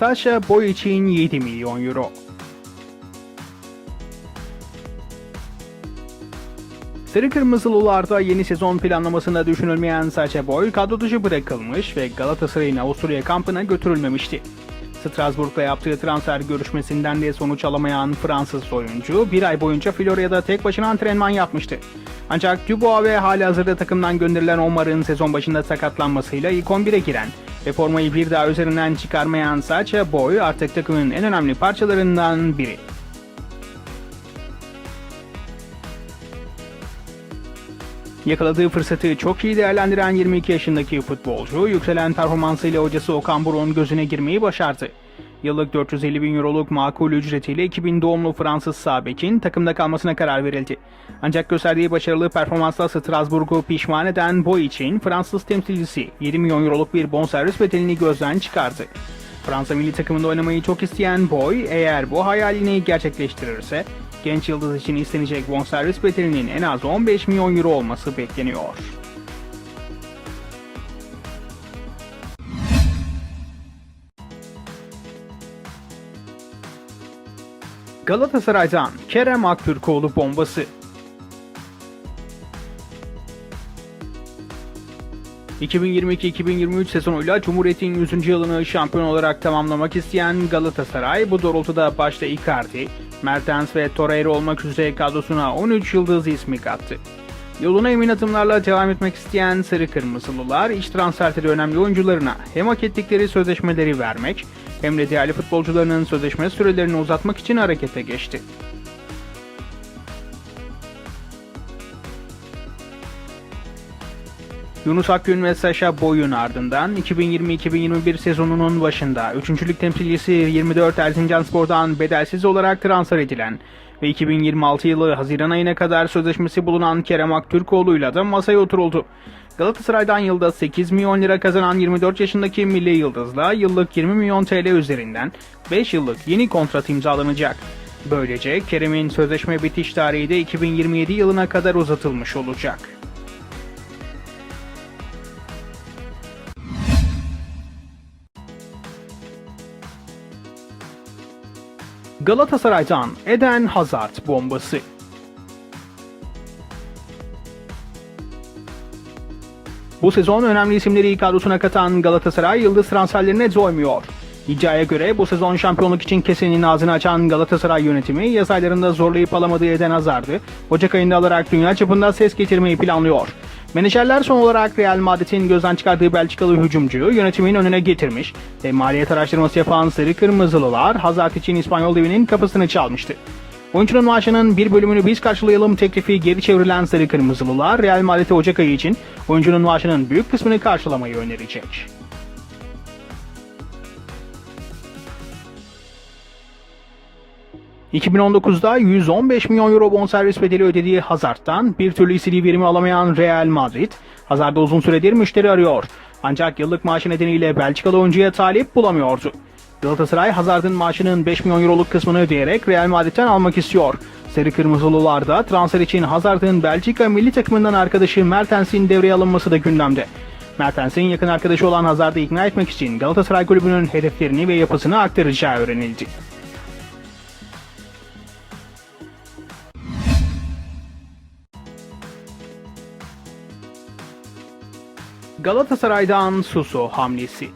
Sasha Boy için 7 milyon euro. Sarı Kırmızılılarda yeni sezon planlamasında düşünülmeyen Sacha Boy kadro dışı bırakılmış ve Galatasaray'ın Avusturya kampına götürülmemişti. Strasbourg'la yaptığı transfer görüşmesinden de sonuç alamayan Fransız oyuncu bir ay boyunca Florya'da tek başına antrenman yapmıştı. Ancak Dubois ve hali hazırda takımdan gönderilen Omar'ın sezon başında sakatlanmasıyla ilk 11'e giren ve formayı bir daha üzerinden çıkarmayan Sacha Boy artık takımın en önemli parçalarından biri. Yakaladığı fırsatı çok iyi değerlendiren 22 yaşındaki futbolcu, yükselen performansıyla hocası Okan Buruk'un gözüne girmeyi başardı. Yıllık 450 bin euroluk makul ücretiyle 2000 doğumlu Fransız Sabek'in takımda kalmasına karar verildi. Ancak gösterdiği başarılı performansla Strasbourg'u pişman eden Boy için Fransız temsilcisi 7 milyon euroluk bir bonservis bedelini gözden çıkardı. Fransa milli takımında oynamayı çok isteyen Boy, eğer bu hayalini gerçekleştirirse, genç yıldız için istenecek bonservis bedelinin en az 15 milyon euro olması bekleniyor. Galatasaray'dan Kerem Aktürkoğlu bombası. 2022-2023 sezonuyla Cumhuriyet'in 100. yılını şampiyon olarak tamamlamak isteyen Galatasaray bu doğrultuda başta Icardi, Mertens ve Torreira olmak üzere kadrosuna 13 yıldız ismi kattı. Yoluna emin adımlarla devam etmek isteyen Sarı Kırmızılılar iç transferleri önemli oyuncularına hem hak ettikleri sözleşmeleri vermek hem de değerli futbolcularının sözleşme sürelerini uzatmak için harekete geçti. Yunus Akgün ve Sasha Boy'un ardından 2020-2021 sezonunun başında 3. Lig temsilcisi 24 Erzincan Spor'dan bedelsiz olarak transfer edilen ve 2026 yılı Haziran ayına kadar sözleşmesi bulunan Kerem Aktürkoğlu'yla da masaya oturuldu. Galatasaray'dan yılda 8 milyon lira kazanan 24 yaşındaki Milli Yıldız'la yıllık 20 milyon TL üzerinden 5 yıllık yeni kontrat imzalanacak. Böylece Kerem'in sözleşme bitiş tarihi de 2027 yılına kadar uzatılmış olacak. Galatasaray'dan Eden Hazard bombası. Bu sezon önemli isimleri kadrosuna katan Galatasaray yıldız transferlerine doymuyor. İddiaya göre bu sezon şampiyonluk için kesenin ağzını açan Galatasaray yönetimi yaz aylarında zorlayıp alamadığı Eden Hazard'ı Ocak ayında alarak dünya çapında ses getirmeyi planlıyor. Menajerler son olarak Real Madrid'in gözden çıkardığı Belçikalı hücumcuyu yönetimin önüne getirmiş ve maliyet araştırması yapan Sarı Kırmızılılar Hazard için İspanyol devinin kapısını çalmıştı. Oyuncunun maaşının bir bölümünü biz karşılayalım teklifi geri çevrilen Sarı Kırmızılılar Real Madrid'e Ocak ayı için oyuncunun maaşının büyük kısmını karşılamayı önerecek. ...2019'da 115 milyon euro bonservis bedeli ödediği Hazard'dan bir türlü istediği verimi alamayan Real Madrid, Hazard'da uzun süredir müşteri arıyor. Ancak yıllık maaşı nedeniyle Belçikalı oyuncuya talip bulamıyordu. Galatasaray Hazard'ın maaşının 5 milyon euroluk kısmını ödeyerek Real Madrid'den almak istiyor. Sarı Kırmızılılar da transfer için Hazard'ın Belçika milli takımından arkadaşı Mertens'in devreye alınması da gündemde. Mertens'in yakın arkadaşı olan Hazard'ı ikna etmek için Galatasaray kulübünün hedeflerini ve yapısını aktaracağı öğrenildi. Galatasaray'dan Suso hamlesi.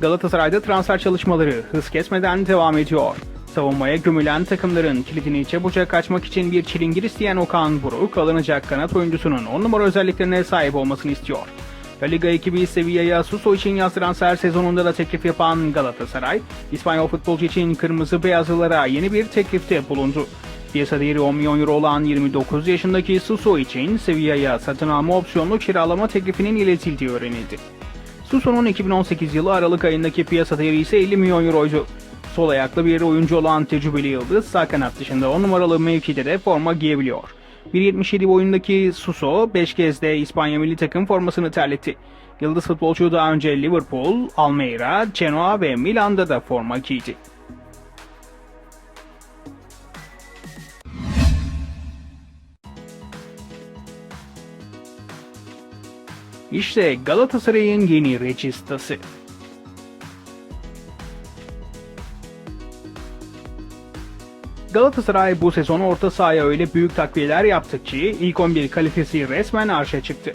Galatasaray'da transfer çalışmaları hız kesmeden devam ediyor. Savunmaya gömülen takımların kilidini çabucak açmak için bir çilingir isteyen Okan Buruk, alınacak kanat oyuncusunun 10 numara özelliklerine sahip olmasını istiyor. La Liga ekibi Sevilla'ya Suso için yaz transfer sezonunda da teklif yapan Galatasaray, İspanyol futbolcu için kırmızı beyazlılara yeni bir teklifte bulundu. Piyasa değeri 10 milyon euro olan 29 yaşındaki Suso için Sevilla'ya satın alma opsiyonlu kiralama teklifinin iletildiği öğrenildi. Suso'nun 2018 yılı Aralık ayındaki piyasa değeri ise 50 milyon euroydu. Sol ayaklı bir oyuncu olan tecrübeli yıldız sağ kanat dışında 10 numaralı mevkide de forma giyebiliyor. 1.77 boyundaki Suso 5 kez de İspanya milli takım formasını terletti. Yıldız futbolcu daha önce Liverpool, Almeida, Genoa ve Milan'da da forma giydi. İşte Galatasaray'ın yeni registası. Galatasaray bu sezon orta sahaya öyle büyük takviyeler yaptı ki ilk 11 kalitesi resmen arşa çıktı.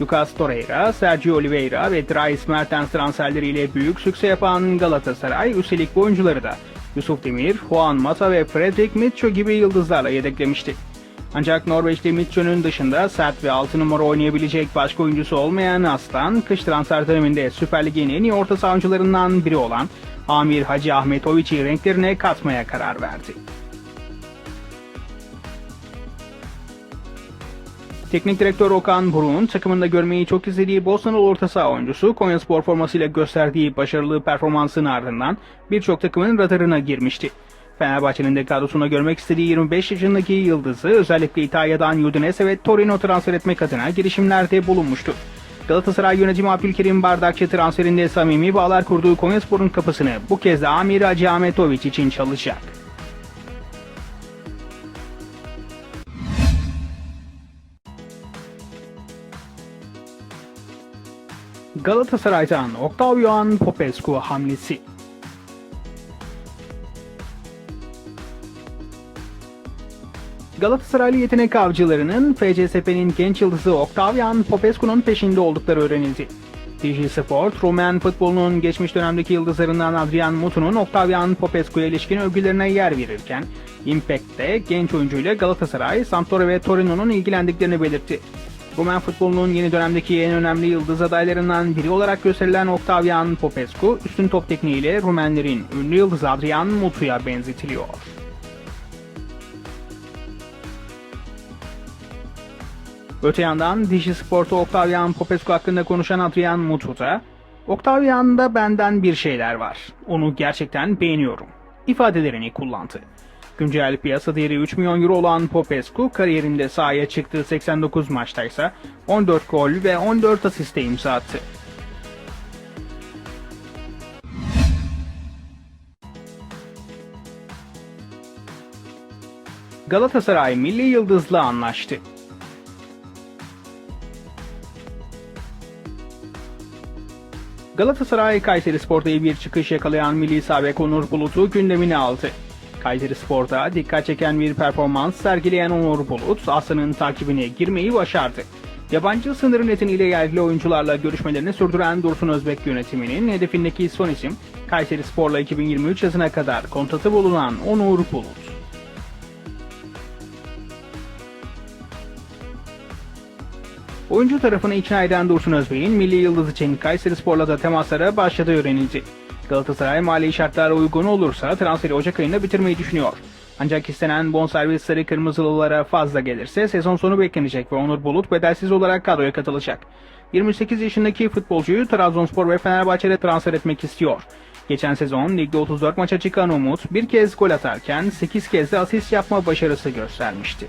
Lucas Torreira, Sergio Oliveira ve Dries Mertens transferleriyle büyük sükse yapan Galatasaray üstelik bu oyuncuları da Yusuf Demir, Juan Mata ve Fredrik Mitchell gibi yıldızlarla yedeklemişti. Ancak Norveçli Mitchell'ün dışında sert ve 6 numara oynayabilecek başka oyuncusu olmayan Aslan, kış transfer döneminde Süper Lig'in en iyi orta saha oyuncularından biri olan Amir Hacı Ahmetovic'i renklerine katmaya karar verdi. Teknik direktör Okan Buruk'un takımında görmeyi çok istediği Bosnalı orta saha oyuncusu Konyaspor formasıyla gösterdiği başarılı performansın ardından birçok takımın radarına girmişti. Fenerbahçe'nin de kadrosuna görmek istediği 25 yaşındaki yıldızı özellikle İtalya'dan Udinese ve Torino transfer etmek adına girişimlerde bulunmuştu. Galatasaray yönetimi Abdülkerim Bardakçı transferinde samimi bağlar kurduğu Konyaspor'un kapısını bu kez de Amir Hacı Ahmetoviç için çalacak. Galatasaray'dan Octavian Popescu hamlesi. Galatasaraylı yetenek avcılarının FCSP'nin genç yıldızı Octavian Popescu'nun peşinde oldukları öğrenildi. DG Sport, Rumen futbolunun geçmiş dönemdeki yıldızlarından Adrian Mutu'nun Octavian Popescu'ya ilişkin övgülerine yer verirken, Impact'te genç oyuncuyla Galatasaray, Sampdoria ve Torino'nun ilgilendiklerini belirtti. Rumen futbolunun yeni dönemdeki en önemli yıldız adaylarından biri olarak gösterilen Octavian Popescu, üstün top tekniğiyle Rumenlerin ünlü yıldız Adrian Mutu'ya benzetiliyor. Öte yandan Dişi Spor'ta Octavian Popescu hakkında konuşan Adrian Mutu da Octavian'da benden bir şeyler var. Onu gerçekten beğeniyorum. ifadelerini kullandı. Güncel piyasa değeri 3 milyon euro olan Popescu kariyerinde sahaya çıktığı 89 maçta ise 14 gol ve 14 asiste imza attı. Galatasaray milli yıldızla anlaştı. Galatasaray Kayseri Spor'da iyi bir çıkış yakalayan milli sabek Onur Bulut'u gündemine aldı. Kayseri Spor'da dikkat çeken bir performans sergileyen Onur Bulut, Aslan'ın takibine girmeyi başardı. Yabancı sınırı nedeniyle yerli oyuncularla görüşmelerini sürdüren Dursun Özbek yönetiminin hedefindeki son isim, Kayseri Spor'la 2023 yazına kadar kontratı bulunan Onur Bulut. Oyuncu tarafını ikna eden Dursun Özbey'in milli yıldız için Kayseri Spor'la da temaslara başladığı öğrenildi. Galatasaray mali şartlara uygun olursa transferi Ocak ayında bitirmeyi düşünüyor. Ancak istenen bonservis sarı kırmızılılara fazla gelirse sezon sonu beklenecek ve Onur Bulut bedelsiz olarak kadroya katılacak. 28 yaşındaki futbolcuyu Trabzonspor ve Fenerbahçe'de transfer etmek istiyor. Geçen sezon ligde 34 maça çıkan Umut bir kez gol atarken 8 kez de asist yapma başarısı göstermişti.